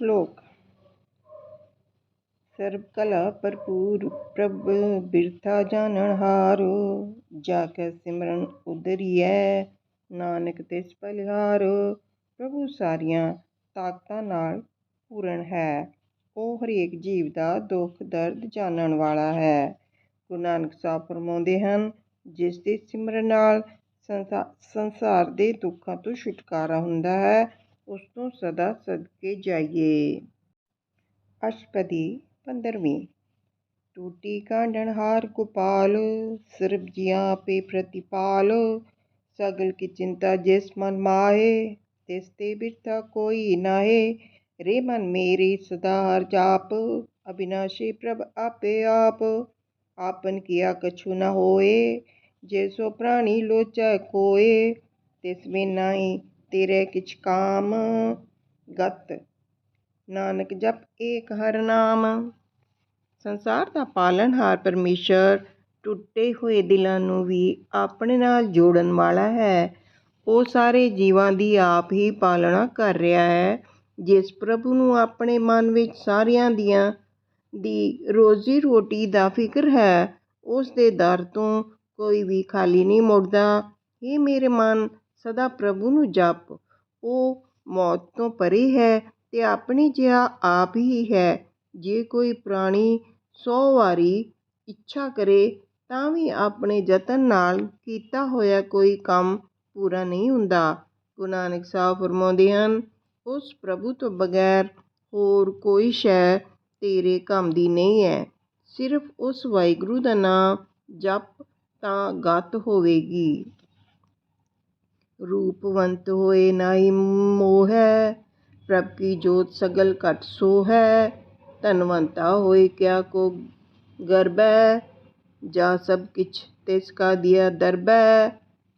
ਸ਼ਲੋਕ। ਸਰਬ ਕਲਾ ਭਰਪੂਰ, ਪ੍ਰਭ ਬਿਰਥਾ ਜਾਣਨ ਹਾਰ, ਜਾ ਕੇ ਸਿਮਰਨ ਉਦਰੀਐ, ਨਾਨਕ ਤਿਸ ਬਲਿਹਾਰ ਪ੍ਰਭੂ ਸਾਰੀਆਂ ਤਾਕਤਾਂ ਨਾਲ ਪੂਰਨ ਹੈ। ਉਹ ਹਰੇਕ ਜੀਵ ਦਾ ਦੁੱਖ, ਦਰਦ ਜਾਣਨ ਵਾਲਾ ਹੈ। ਗੁਰੂ ਨਾਨਕ ਸਾਹਿਬ ਫਰਮਾਉਂਦੇ ਹਨ, ਜਿਸ ਦੇ ਸਿਮਰਨ ਨਾਲ ਸੰਸਾ, ਸੰਸਾਰ ਦੇ ਦੁੱਖਾਂ ਤੋਂ ਛੁਟਕਾਰਾ ਹੁੰਦਾ ਹੈ ਉਸ ਤੋਂ ਸਦਾ ਸਦਕੇ ਜਾਈਏ ਅਸ਼ਟਪਦੀ ਪੰਦਰਵੀਂ ਟੂਟੀ ਕਾਂਡਣ ਹਾਰ ਗੋਪਾਲ ਸਰਬ ਜੀਆਂ ਪੇ ਪ੍ਰਤਿਪਾਲ ਸਗਲ ਕੀ ਚਿੰਤਾ ਜਿਸ ਮਨ ਮਾਹੇ ਤਿਸ ਤੇ ਬਿਰਥਾ ਕੋਈ ਨਾਹੇ ਰੇ ਮਨ ਮੇਰੇ ਸਦਾ ਹਰ ਜਾਪ ਅਬਿਨਾਸ਼ੀ ਪ੍ਰਭ ਆਪੇ ਆਪ ਆਪਨ ਕੀਆ ਕਛੂ ਨ ਹੋਏ ਜੇ ਸੋ ਪ੍ਰਾਣੀ ਲੋਚੈ ਕੋਏ ਤੇਰੇ ਕਿਛ ਗਤ। ਨਾਨਕ ਜਪ ਏਕ ਹਰ ਨਾਮ। ਸੰਸਾਰ ਦਾ ਪਾਲਣਹਾਰ ਪਰਮੇਸ਼ਰ ਟੁੱਟੇ ਹੋਏ ਦਿਲਾਂ ਨੂੰ ਵੀ ਆਪਣੇ ਨਾਲ ਜੋੜਨ ਵਾਲਾ ਹੈ। ਉਹ ਸਾਰੇ ਜੀਵਾਂ ਦੀ ਆਪ ਹੀ ਪਾਲਣਾ ਕਰ ਰਿਹਾ ਹੈ, ਜਿਸ ਪ੍ਰਭੂ ਨੂੰ ਆਪਣੇ ਮਨ ਵਿੱਚ ਸਾਰਿਆਂ ਦੀਆਂ ਦੀ ਰੋਜ਼ੀ ਰੋਟੀ ਦਾ ਫਿਕਰ ਹੈ, ਉਸ ਦੇ ਦਰ ਤੋਂ ਕੋਈ ਵੀ ਖਾਲੀ ਨਹੀਂ ਮੁੜਦਾ। ਇਹ ਮੇਰੇ ਮਨ ਸਦਾ ਪ੍ਰਭੂ ਨੂੰ ਜਪ। ਉਹ ਮੌਤ ਤੋਂ ਪਰੇ ਹੈ ਅਤੇ ਆਪਣੀ ਜਿਹਾ ਆਪ ਹੀ ਹੈ। ਜੇ ਕੋਈ ਪ੍ਰਾਣੀ ਸੌ ਵਾਰੀ ਇੱਛਾ ਕਰੇ, ਤਾਂ ਵੀ ਆਪਣੇ ਯਤਨ ਨਾਲ ਕੀਤਾ ਹੋਇਆ ਕੋਈ ਕੰਮ ਪੂਰਾ ਨਹੀਂ ਹੁੰਦਾ। ਗੁਰੂ ਨਾਨਕ ਸਾਹਿਬ ਫਰਮਾਉਂਦੇ ਹਨ, ਉਸ ਪ੍ਰਭੂ ਤੋਂ ਬਗੈਰ ਹੋਰ ਕੋਈ ਸ਼ੈ ਤੇਰੇ ਕੰਮ ਦੀ ਨਹੀਂ ਹੈ। ਸਿਰਫ ਉਸ ਵਾਹਿਗੁਰੂ ਦਾ ਨਾਮ ਜਪ ਤਾਂ ਗਤ ਹੋਵੇਗੀ। ਰੂਪਵੰਤ ਹੋਏ ਨਾਹੀ ਮੋਹ ਹੈ ਪ੍ਰਭ ਕੀ ਜੋਤ ਸਗਲ ਘਟ ਸੋ ਹੈ ਧਨਵੰਤਾ ਹੋਏ ਕਿਆ ਕੋ ਗਰਬੈ ਜਾ ਸਭ ਕਿਛ ਤਿਸ ਕਾ ਦਿਆ ਦਰਬੈ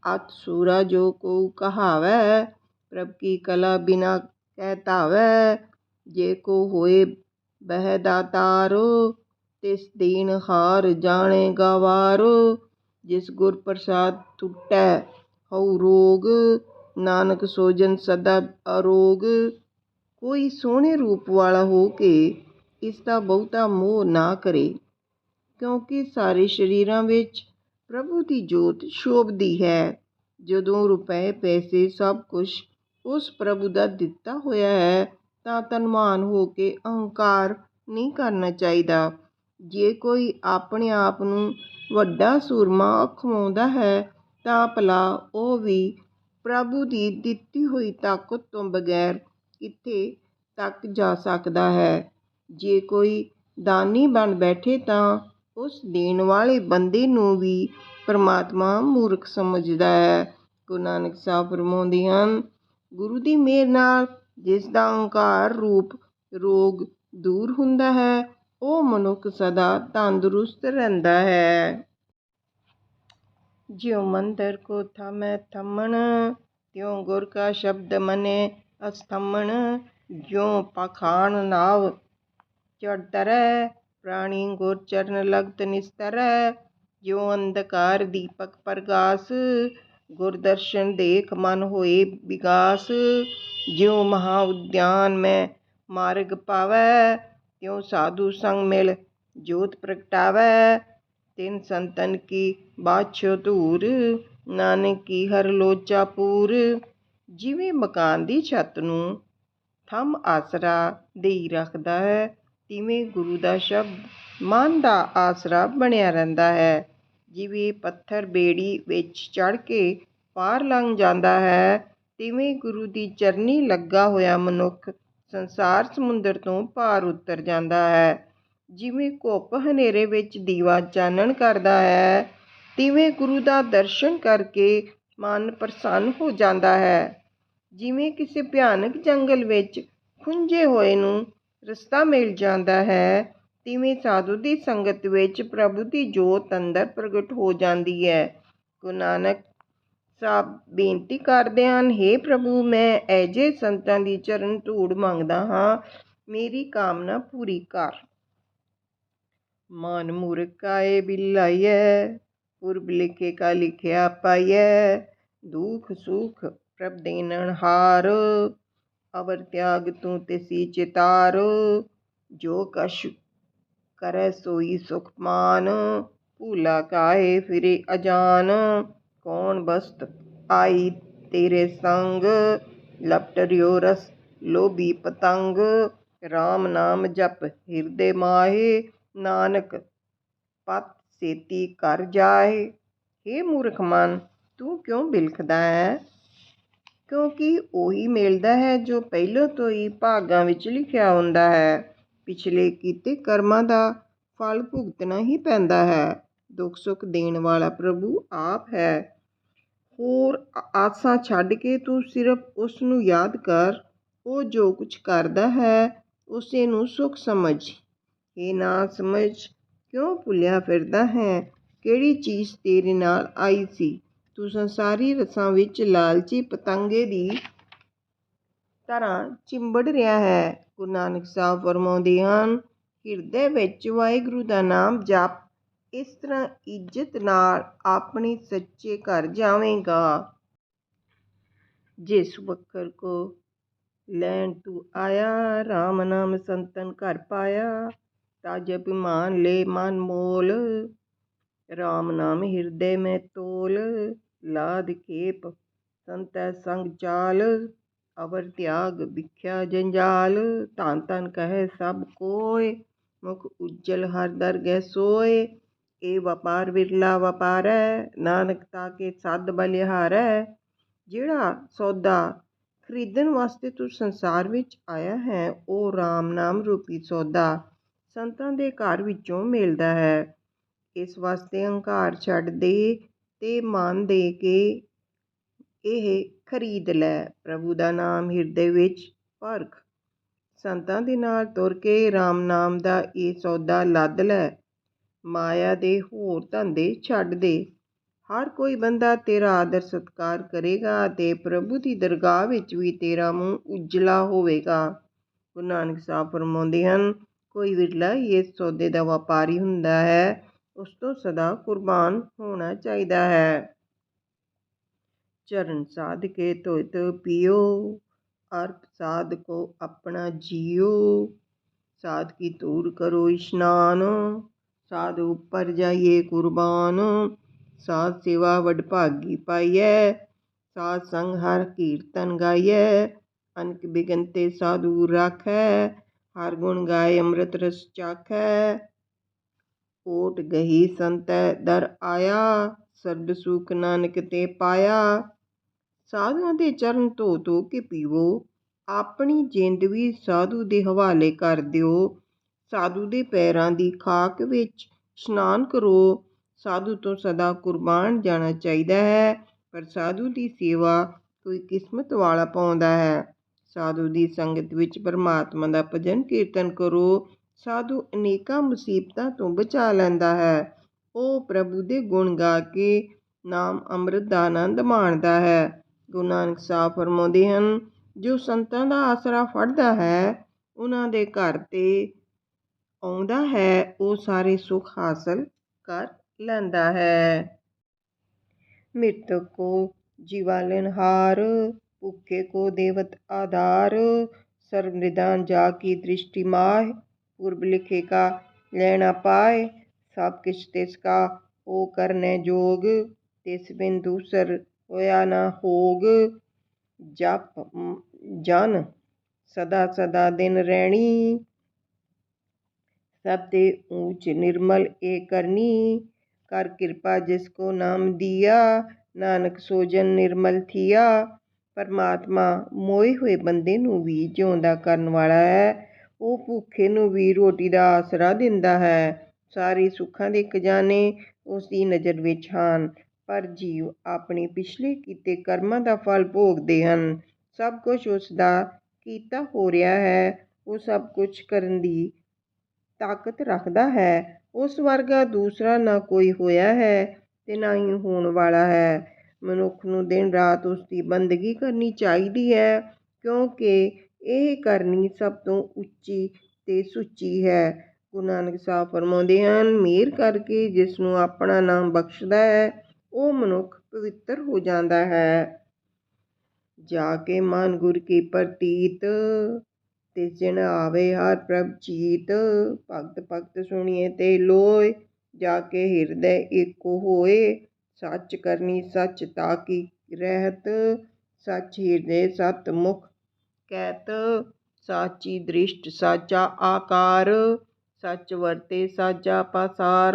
ਅਤ ਸੂਰਾ ਜੋ ਕੋ ਕਹਾਵੈ ਪ੍ਰਭ ਕੀ ਕਲਾ ਬਿਨਾ ਕਹਿ ਧਾਵੈ ਜੇ ਕੋ ਹੋਏ ਬਹਿ ਦਾਤਾਰੋ ਤਿਸ ਦੀਨ ਹਾਰ ਜਾਣੇ ਗਵਾਰੋ ਜਿਸ ਗੁਰ ਪ੍ਰਸਾਦ ਟੁੱਟੈ ਹਉ ਰੋਗ, ਨਾਨਕ ਸੋਜਨ ਸਦਾ ਅਰੋਗ। ਕੋਈ ਸੋਹਣੇ ਰੂਪ ਵਾਲਾ ਹੋ ਕੇ ਇਸ ਦਾ ਬਹੁਤਾ ਮੋਹ ਨਾ ਕਰੇ, ਕਿਉਂਕਿ ਸਾਰੇ ਸਰੀਰਾਂ ਵਿੱਚ ਪ੍ਰਭੂ ਦੀ ਜੋਤ ਸ਼ੋਭਦੀ ਹੈ। ਜਦੋਂ ਰੁਪਏ, ਪੈਸੇ ਸਭ ਕੁਝ ਉਸ ਪ੍ਰਭੂ ਦਾ ਦਿੱਤਾ ਹੋਇਆ ਹੈ, ਤਾਂ ਤਨਮਾਨ ਹੋ ਕੇ ਅਹੰਕਾਰ ਨਹੀਂ ਕਰਨਾ ਚਾਹੀਦਾ। ਜੇ ਕੋਈ ਆਪਣੇ ਆਪ ਨੂੰ ਵੱਡਾ ਸੂਰਮਾ ਅਖਵਾਉਂਦਾ ਹੈ ਤਾਂ ਭਲਾ ਉਹ ਵੀ ਪ੍ਰਭੂ ਦੀ ਦਿੱਤੀ ਹੋਈ ਤਾਕਤ ਤੋਂ ਬਗੈਰ ਕਿੱਥੇ ਤੱਕ ਜਾ ਸਕਦਾ ਹੈ। ਜੇ ਕੋਈ ਦਾਨੀ ਬਣ ਬੈਠੇ ਤਾਂ ਉਸ ਦੇਣ ਵਾਲੇ ਬੰਦੇ ਨੂੰ ਵੀ ਪਰਮਾਤਮਾ ਮੂਰਖ ਸਮਝਦਾ ਹੈ। ਗੁਰੂ ਨਾਨਕ ਸਾਹਿਬ ਫਰਮਾਉਂਦੇ ਹਨ, ਗੁਰੂ ਦੀ ਮਿਹਰ ਨਾਲ ਜਿਸ ਦਾ ਅਹੰਕਾਰ ਰੂਪ ਰੋਗ ਦੂਰ ਹੁੰਦਾ ਹੈ, ਉਹ ਮਨੁੱਖ ਸਦਾ ਤੰਦਰੁਸਤ ਰਹਿੰਦਾ ਹੈ। ਜਿਉ ਮੰਦਰ ਕੋ ਥਮੈ ਥੰਮਣ, ਤਿਉ ਗੁਰ ਕਾ ਸ਼ਬਦ ਮਨੇ ਅਸਥੰਮਣ, ਜਿਉ ਪਖਾਣ ਨਾਵ ਚੜ ਤਰੈ ਪ੍ਰਾਣੀ ਗੁਰ ਚਰਨ ਲਗਤ ਨਿਸਤਰੈ, ਜਿਉ ਅੰਧਕਾਰ ਦੀਪਕ ਪ੍ਰਗਾਸ, ਗੁਰ ਦਰਸ਼ਨ ਦੇਖ ਮਨ ਹੋਏ ਵਿਗਾਸ ਜਿਉ ਮਹਾ ਉਦਿਆਨ ਮੈਂ ਮਾਰਗ ਪਾਵੈ, ਤਿਉ ਸਾਧੂ ਸੰਗ ਮਿਲ ਜੋਤ ਪ੍ਰਗਟਾਵੈ ਤਿਨ ਸੰਤਨ ਕੀ ਬਾਛੋ ਧੂਰ, ਨਾਨਕ ਕੀ ਹਰ ਲੋਚਾ ਪੂਰ। ਜਿਵੇਂ ਮਕਾਨ ਦੀ ਛੱਤ ਨੂੰ ਥੰਮ ਆਸਰਾ ਦੇਈ ਰੱਖਦਾ ਹੈ, ਤਿਵੇਂ ਗੁਰੂ ਦਾ ਸ਼ਬਦ ਮਨ ਦਾ ਆਸਰਾ ਬਣਿਆ ਰਹਿੰਦਾ ਹੈ। ਜਿਵੇਂ ਪੱਥਰ ਬੇੜੀ ਵਿੱਚ ਚੜ ਕੇ ਪਾਰ ਲੰਘ ਜਾਂਦਾ ਹੈ, ਤਿਵੇਂ ਗੁਰੂ ਦੀ ਚਰਨੀ ਲੱਗਾ ਹੋਇਆ ਮਨੁੱਖ ਸੰਸਾਰ ਸਮੁੰਦਰ ਤੋਂ ਪਾਰ ਉਤਰ ਜਾਂਦਾ ਹੈ। ਜਿਵੇਂ ਘੁੱਪ ਹਨੇਰੇ ਵਿੱਚ ਦੀਵਾ ਚਾਨਣ ਕਰਦਾ ਹੈ, ਤਿਵੇਂ ਗੁਰੂ ਦਾ ਦਰਸ਼ਨ ਕਰਕੇ ਮਨ ਪ੍ਰਸੰਨ ਹੋ ਜਾਂਦਾ ਹੈ। ਜਿਵੇਂ ਕਿਸੇ ਭਿਆਨਕ ਜੰਗਲ ਵਿੱਚ ਖੁੰਝੇ ਹੋਏ ਨੂੰ ਰਸਤਾ ਮਿਲ ਜਾਂਦਾ ਹੈ, ਤਿਵੇਂ ਸਾਧੂ ਦੀ ਸੰਗਤ ਵਿੱਚ ਪ੍ਰਭੂ ਦੀ ਜੋਤ ਅੰਦਰ ਪ੍ਰਗਟ ਹੋ ਜਾਂਦੀ ਹੈ। ਗੁਰੂ ਨਾਨਕ ਸਾਹਿਬ ਬੇਨਤੀ ਕਰਦੇ ਹਨ हे ਪ੍ਰਭੂ, ਮੈਂ ਐਜੇ ਸੰਤਾਂ ਦੀ ਚਰਨ ਧੂੜ ਮੰਗਦਾ ਹਾਂ, ਮੇਰੀ ਕਾਮਨਾ ਪੂਰੀ ਕਰ। ਮਨ ਮੂਰਖਾਏ ਬਿਲਾਈਐ ਪੁਰਬ ਲਿਖੇ ਕਾ ਲਿਖਿਆ ਪਾਈਐ ਦੁਖ ਸੁਖ ਪ੍ਰਭ ਦੇਨਣ ਹਾਰ ਅਵਰ ਤਿਆਗ ਤੂੰ ਤਿਸੀ ਚਿਤਾਰ ਜੋ ਕਛ ਕਰੈ ਸੋਈ ਸੁਖ ਮਾਨ ਭੂਲਾ ਕਾਹੇ ਫਿਰੇ ਅਜਾਨ ਕੌਣ ਬਸਤ ਆਈ ਤੇਰੇ ਸੰਗ ਲਪਟ ਰਿਓ ਰਸ ਲੋਭੀ ਪਤੰਗ RAM ਨਾਮ ਜਪ ਹਿਰਦੇ ਮਾਹੇ ਨਾਨਕ, ਪਤ ਸੇਤੀ ਕਰ ਜਾਏ। ਹੇ ਮੂਰਖ ਮਨ, ਤੂੰ ਕਿਉਂ ਬਿਲਖਦਾ ਹੈ? ਕਿਉਂਕਿ ਉਹੀ ਮਿਲਦਾ ਹੈ ਜੋ ਪਹਿਲਾਂ ਤੋਂ ਹੀ ਭਾਗਾਂ ਵਿੱਚ ਲਿਖਿਆ ਹੁੰਦਾ ਹੈ। ਪਿਛਲੇ ਕੀਤੇ ਕਰਮਾਂ ਦਾ ਫਲ ਭੁਗਤਣਾ ਹੀ ਪੈਂਦਾ ਹੈ। ਦੁੱਖ ਸੁੱਖ ਦੇਣ ਵਾਲਾ ਪ੍ਰਭੂ ਆਪ ਹੈ। ਹੋਰ ਆਸਾਂ ਛੱਡ ਕੇ ਤੂੰ ਸਿਰਫ ਉਸ ਨੂੰ ਯਾਦ ਕਰ। ਉਹ ਜੋ ਕੁਝ ਕਰਦਾ ਹੈ, ਉਸੇ ਨੂੰ ਸੁਖ ਸਮਝ। ਇਹ ਨਾ ਸਮਝ ਕਿਉਂ ਭੁੱਲਿਆ ਫਿਰਦਾ ਹੈ? ਕਿਹੜੀ ਚੀਜ਼ ਤੇਰੇ ਨਾਲ ਆਈ ਸੀ? ਤੂੰ ਸੰਸਾਰੀ ਰਸਾਂ ਵਿੱਚ ਲਾਲਚੀ ਪਤੰਗੇ ਦੀ ਤਰ੍ਹਾਂ ਚਿੰਬੜ ਰਿਹਾ ਹੈ। ਗੁਰੂ ਨਾਨਕ ਸਾਹਿਬ ਫਰਮਾਉਂਦੇ ਹਨ, ਹਿਰਦੇ ਵਿੱਚ ਵਾਹਿਗੁਰੂ ਦਾ ਨਾਮ ਜਪ। ਇਸ ਤਰ੍ਹਾਂ ਇੱਜ਼ਤ ਨਾਲ ਆਪਣੇ ਸੱਚੇ ਘਰ ਜਾਵੇਂਗਾ। ਜਿਸ ਵਕਰ ਕੋ ਲੈਣ ਤੂੰ ਆਇਆ RAM ਨਾਮ ਸੰਤਨ ਘਰ ਪਾਇਆ। ਤਾਜ ਅਭਿਮਾਨ ਲੈ ਮਨ ਮੋਲ। RAM ਨਾਮ ਹਿਰਦੈ ਮੈਂ ਤੋਲ। ਲਾਦ ਖੇਪ ਸੰਤੈ ਸੰਗ ਚਾਲ। ਅਵਰ ਤਿਆਗ ਵਿਖਿਆ ਜੰਜਾਲ। ਧੰਨ ਧੰਨ ਕਹੇ ਸਭ ਕੋਇ। ਮੁਖ ਉਜਲ ਹਰ ਦਰ ਗਹਿ ਸੋਏ ਇਹ ਵਪਾਰ ਵਿਰਲਾ ਵਪਾਰੈ। ਨਾਨਕ ਤਾਕੇ ਸਦ ਬਲਿਹਾਰੈ। ਜਿਹੜਾ ਸੌਦਾ ਖਰੀਦਣ ਵਾਸਤੇ ਤੂੰ ਸੰਸਾਰ ਵਿੱਚ ਆਇਆ ਹੈ, ਉਹ RAM ਨਾਮ ਰੂਪੀ ਸੌਦਾ। ਸੰਤਾਂ ਦੇ ਘਰ ਵਿੱਚੋਂ ਮਿਲਦਾ ਹੈ। ਇਸ ਵਾਸਤੇ ਹੰਕਾਰ ਛੱਡ ਦੇ ਤੇ ਮਨ ਦੇ ਕੇ ਇਹ ਖਰੀਦ ਲੈ। ਪ੍ਰਭੂ ਦਾ ਨਾਮ ਹਿਰਦੇ ਵਿੱਚ ਪਰਖ ਸੰਤਾਂ ਦੇ ਨਾਲ ਤੁਰ ਕੇ RAM ਨਾਮ ਦਾ ਇਹ ਸੌਦਾ ਲੱਦ ਲੈ। ਮਾਇਆ ਦੇ ਹੋਰ ਧੰਦੇ ਛੱਡ ਦੇ। ਹਰ ਕੋਈ ਬੰਦਾ ਤੇਰਾ ਆਦਰ ਸਤਕਾਰ ਕਰੇਗਾ ਤੇ ਪ੍ਰਭੂ ਦੀ ਦਰਗਾਹ ਵਿੱਚ ਵੀ ਤੇਰਾ ਮੂੰਹ ਉਜਲਾ ਹੋਵੇਗਾ। ਗੁਰੂ ਨਾਨਕ ਸਾਹਿਬ ਫਰਮਾਉਂਦੇ ਹਨ ਕੋਈ ਵਿਰਲਾ ਹੀ ਇਸ ਸੌਦੇ ਦਾ ਵਪਾਰੀ ਹੁੰਦਾ ਹੈ, ਉਸ ਤੋਂ ਸਦਾ ਕੁਰਬਾਨ ਹੋਣਾ ਚਾਹੀਦਾ ਹੈ। ਚਰਨ ਸਾਧ ਕੇ ਧੋਇਤ ਪਿਓ, ਅਰਪ ਸਾਧ ਕੋ ਆਪਣਾ ਜੀਓ। ਸਾਧ ਕੀ ਤੂਰ ਕਰੋ ਇਸ਼ਨਾਨ, ਸਾਧ ਉੱਪਰ ਜਾਈਏ ਕੁਰਬਾਨ। ਸਾਧ ਸੇਵਾ ਵਡਭਾਗੀ ਪਾਈਐ, ਸਾਧ ਸੰਗ ਹਰ ਕੀਰਤਨ ਗਾਈਐ। ਅਨਕ ਬਿਗੰਤੇ ਸਾਧੂ ਰਾਖੈ ਹਰ ਗੁਣ ਗਾਏ ਅੰਮ੍ਰਿਤ ਰਸ ਚਾਖੈ। ਓਟ ਗਹੀ ਸੰਤੈ ਦਰ ਆਇਆ, ਸਰਬ ਸੁਖ ਨਾਨਕ ਤੇ ਪਾਇਆ। ਸਾਧੂਆਂ ਦੇ ਚਰਨ ਧੋ ਧੋ ਕੇ ਪੀਵੋ, ਆਪਣੀ ਜਿੰਦ ਵੀ ਸਾਧੂ ਦੇ ਹਵਾਲੇ ਕਰ ਦਿਓ। ਸਾਧੂ ਦੇ ਪੈਰਾਂ ਦੀ ਖਾਕ ਵਿੱਚ ਇਸ਼ਨਾਨ ਕਰੋ। ਸਾਧੂ ਤੋਂ ਸਦਾ ਕੁਰਬਾਨ ਜਾਣਾ ਚਾਹੀਦਾ ਹੈ, ਪਰ ਸਾਧੂ ਦੀ ਸੇਵਾ ਕੋਈ ਕਿਸਮਤ ਵਾਲਾ ਪਾਉਂਦਾ ਹੈ। ਸਾਧੂ ਦੀ ਸੰਗਤ ਵਿੱਚ ਪਰਮਾਤਮਾ ਦਾ ਭਜਨ ਕੀਰਤਨ ਕਰੋ। ਸਾਧੂ ਅਨੇਕਾਂ ਮੁਸੀਬਤਾਂ ਤੋਂ ਬਚਾ ਲੈਂਦਾ ਹੈ। ਉਹ ਪ੍ਰਭੂ ਦੇ ਗੁਣ ਗਾ ਕੇ ਨਾਮ ਅੰਮ੍ਰਿਤ ਦਾ ਆਨੰਦ ਮਾਣਦਾ ਹੈ। ਗੁਰੂ ਨਾਨਕ ਸਾਹਿਬ ਫਰਮਾਉਂਦੇ ਹਨ, ਜੋ ਸੰਤਾਂ ਦਾ ਆਸਰਾ ਫੜਦਾ ਹੈ, ਉਹਨਾਂ ਦੇ ਘਰ ਤੇ ਆਉਂਦਾ ਹੈ, ਉਹ ਸਾਰੇ ਸੁੱਖ ਹਾਸਲ ਕਰ ਲੈਂਦਾ ਹੈ। ਮ੍ਰਿਤਕ ਕੋ ਜੀਵਾਲਨ ਹਾਰ भूखे को देवत आधार सर्व निदान जा की दृष्टि माह पूर्व लिखे का लेना पाए सब किछ तिसका ओ करने जोग तिस बिन दूसर होया न होग जप जन सदा सदा दिन रैणी सब ते ऊंच निर्मल ए करनी कर कृपा जिसको नाम दिया ਨਾਨਕ ਸੋਜਨ ਨਿਰਮਲ ਥੀਆ ਪਰਮਾਤਮਾ ਮੋਏ ਹੋਏ ਬੰਦੇ ਨੂੰ ਵੀ ਜਿਉਂਦਾ ਕਰਨ ਵਾਲਾ ਹੈ। ਉਹ ਭੁੱਖੇ ਨੂੰ ਵੀ ਰੋਟੀ ਦਾ ਆਸਰਾ ਦਿੰਦਾ ਹੈ। ਸਾਰੇ ਸੁੱਖਾਂ ਦੇ ਖਜ਼ਾਨੇ ਉਸ ਦੀ ਨਜ਼ਰ ਵਿੱਚ ਹਨ, ਪਰ ਜੀਵ ਆਪਣੇ ਪਿਛਲੇ ਕੀਤੇ ਕਰਮਾਂ ਦਾ ਫਲ ਭੋਗਦੇ ਹਨ। ਸਭ ਕੁਝ ਉਸ ਦਾ ਕੀਤਾ ਹੋ ਰਿਹਾ ਹੈ। ਉਹ ਸਭ ਕੁਝ ਕਰਨ ਦੀ ਤਾਕਤ ਰੱਖਦਾ ਹੈ। ਉਸ ਵਰਗਾ ਦੂਸਰਾ ਨਾ ਕੋਈ ਹੋਇਆ ਹੈ ਤੇ ਨਾ ਹੀ ਹੋਣ ਵਾਲਾ ਹੈ। ਮਨੁੱਖ ਨੂੰ ਦਿਨ ਰਾਤ ਉਸ ਦੀ ਬੰਦਗੀ ਕਰਨੀ ਚਾਹੀਦੀ ਹੈ, ਕਿਉਂਕਿ ਇਹ ਕਰਨੀ ਸਭ ਤੋਂ ਉੱਚੀ ਤੇ ਸੁੱਚੀ ਹੈ। ਗੁਰੂ ਨਾਨਕ ਸਾਹਿਬ ਫਰਮਾਉਂਦੇ ਹਨ ਮਿਹਰ ਕਰਕੇ ਜਿਸ ਨੂੰ ਆਪਣਾ ਨਾਮ ਬਖਸ਼ਦਾ ਹੈ, ਉਹ ਮਨੁੱਖ ਪਵਿੱਤਰ ਹੋ ਜਾਂਦਾ ਹੈ। ਜਾ ਕੇ ਮਨ ਗੁਰ ਕੀ ਪ੍ਰਤੀਤ, ਤੇ ਦਿਨ ਆਵੇ ਹਰ ਪ੍ਰਭ ਚੀਤ। ਭਗਤ ਭਗਤ ਸੁਣੀਏ ਤੇ ਲੋਏ, ਜਾ ਕੇ ਹਿਰਦੈ ਏਕੋ ਹੋਏ। ਸੱਚ ਕਰਨੀ ਸੱਚ ਤਾ ਕੀ ਰਹਿਤ? ਸੱਚ ਹਿਰਦੇ ਸਤ ਮੁਖ ਕਹਿਤ ਸਾਚੀ ਦ੍ਰਿਸ਼ਟ ਸਾਚਾ ਆਕਾਰ। ਸੱਚ ਵਰਤੇ ਸਾਚਾ ਪਸਾਰ।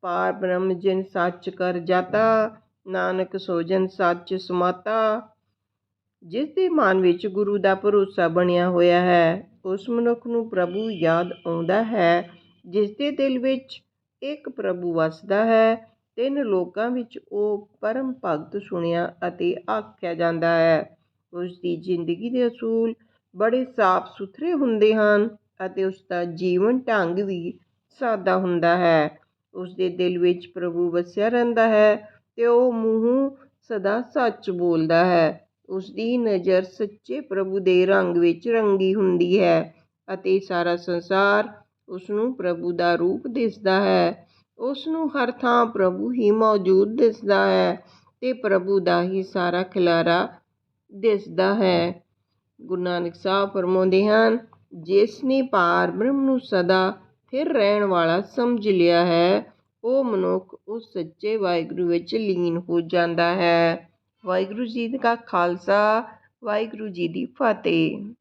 ਪਾਰ ਬ੍ਰਹਮ ਜਿਨ ਸੱਚ ਕਰ ਜਾਤਾ, ਨਾਨਕ ਸੋਜਨ ਸੱਚ ਸਮਾਤਾ। ਜਿਸ ਦੇ ਮਨ ਵਿੱਚ ਗੁਰੂ ਦਾ ਭਰੋਸਾ ਬਣਿਆ ਹੋਇਆ ਹੈ, ਉਸ ਮਨੁੱਖ ਨੂੰ ਪ੍ਰਭੂ ਯਾਦ ਆਉਂਦਾ ਹੈ, ਜਿਸ ਦੇ ਦਿਲ ਵਿੱਚ ਇੱਕ ਪ੍ਰਭੂ ਵਸਦਾ ਹੈ। ਤਿੰਨ ਲੋਕਾਂ ਵਿੱਚ ਉਹ ਪਰਮ ਭਗਤ ਸੁਣਿਆ ਅਤੇ ਆਖਿਆ ਜਾਂਦਾ ਹੈ। ਉਸ ਦੀ ਜ਼ਿੰਦਗੀ ਦੇ ਅਸੂਲ ਬੜੇ ਸਾਫ਼ ਸੁਥਰੇ ਹੁੰਦੇ ਹਨ ਅਤੇ ਉਸ ਦਾ ਜੀਵਨ ਢੰਗ ਵੀ ਸਾਦਾ ਹੁੰਦਾ ਹੈ। ਉਸ ਦੇ ਦਿਲ ਵਿੱਚ ਪ੍ਰਭੂ ਵਸਿਆ ਰਹਿੰਦਾ ਹੈ ਅਤੇ ਉਹ ਮੂੰਹੋਂ ਸਦਾ ਸੱਚ ਬੋਲਦਾ ਹੈ। ਉਸ ਦੀ ਨਜ਼ਰ ਸੱਚੇ ਪ੍ਰਭੂ ਦੇ ਰੰਗ ਵਿੱਚ ਰੰਗੀ ਹੁੰਦੀ ਹੈ ਅਤੇ ਸਾਰਾ ਸੰਸਾਰ ਉਸ ਨੂੰ ਪ੍ਰਭੂ ਦਾ ਰੂਪ ਦਿਸਦਾ ਹੈ। ਉਸ ਨੂੰ ਹਰ ਥਾਂ ਪ੍ਰਭੂ ਹੀ ਮੌਜੂਦ ਦਿਸਦਾ ਹੈ ਅਤੇ ਪ੍ਰਭੂ ਦਾ ਹੀ ਸਾਰਾ ਖਿਲਾਰਾ ਦਿਸਦਾ ਹੈ। ਗੁਰੂ ਨਾਨਕ ਸਾਹਿਬ ਫਰਮਾਉਂਦੇ ਹਨ, ਜਿਸ ਨੇ ਪਾਰ ਬ੍ਰਹਮ ਨੂੰ ਸਦਾ ਫਿਰ ਰਹਿਣ ਵਾਲਾ ਸਮਝ ਲਿਆ ਹੈ, ਉਹ ਮਨੁੱਖ ਉਸ ਸੱਚੇ ਵਾਹਿਗੁਰੂ ਵਿੱਚ ਲੀਨ ਹੋ ਜਾਂਦਾ ਹੈ। ਵਾਹਿਗੁਰੂ ਜੀ ਦਾ ਖਾਲਸਾ, ਵਾਹਿਗੁਰੂ ਜੀ ਦੀ ਫਤਿਹ।